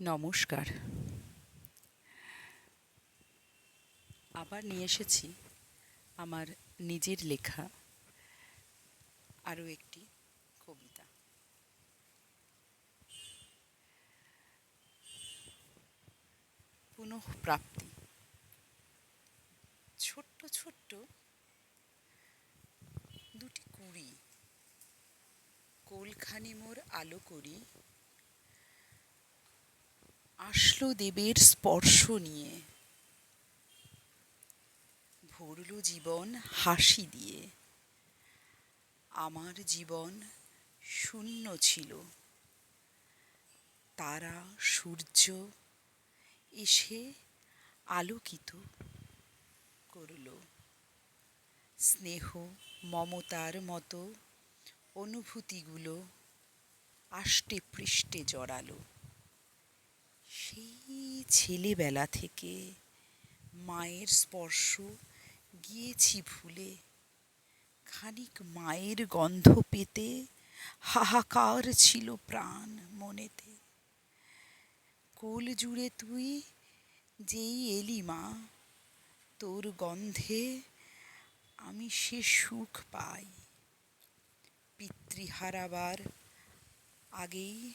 নমস্কার। আবার নিয়ে এসেছি আমার নিজের লেখা, আরও একটি কবিতা। পুনঃপ্রাপ্তি। ছোট্ট ছোট্ট দুটি কুড়ি। কোলখানি মোর আলো করি আসলো দেবের স্পর্শ নিয়ে। ভরল জীবন হাসি দিয়ে। আমার জীবন শূন্য ছিল। তারা সূর্য এসে আলোকিত করল। স্নেহ মমতার মতো অনুভূতিগুলো আষ্টে পৃষ্ঠে জড়ালো। সেই ছেলেবেলা থেকে মায়ের স্পর্শ গিয়েছি ভুলে। খানিক মায়ের গন্ধ পেতে হাহাকার ছিল প্রাণ মনেতে। কোল জুড়ে তুই যেই এলি মা, তোর গন্ধে আমি সে সুখ পাই। পিতৃ হারাবার আগেই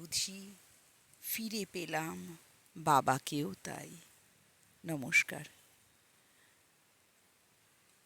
বুঝি ফিরে পেলাম বাবাকেও তাই। নমস্কার।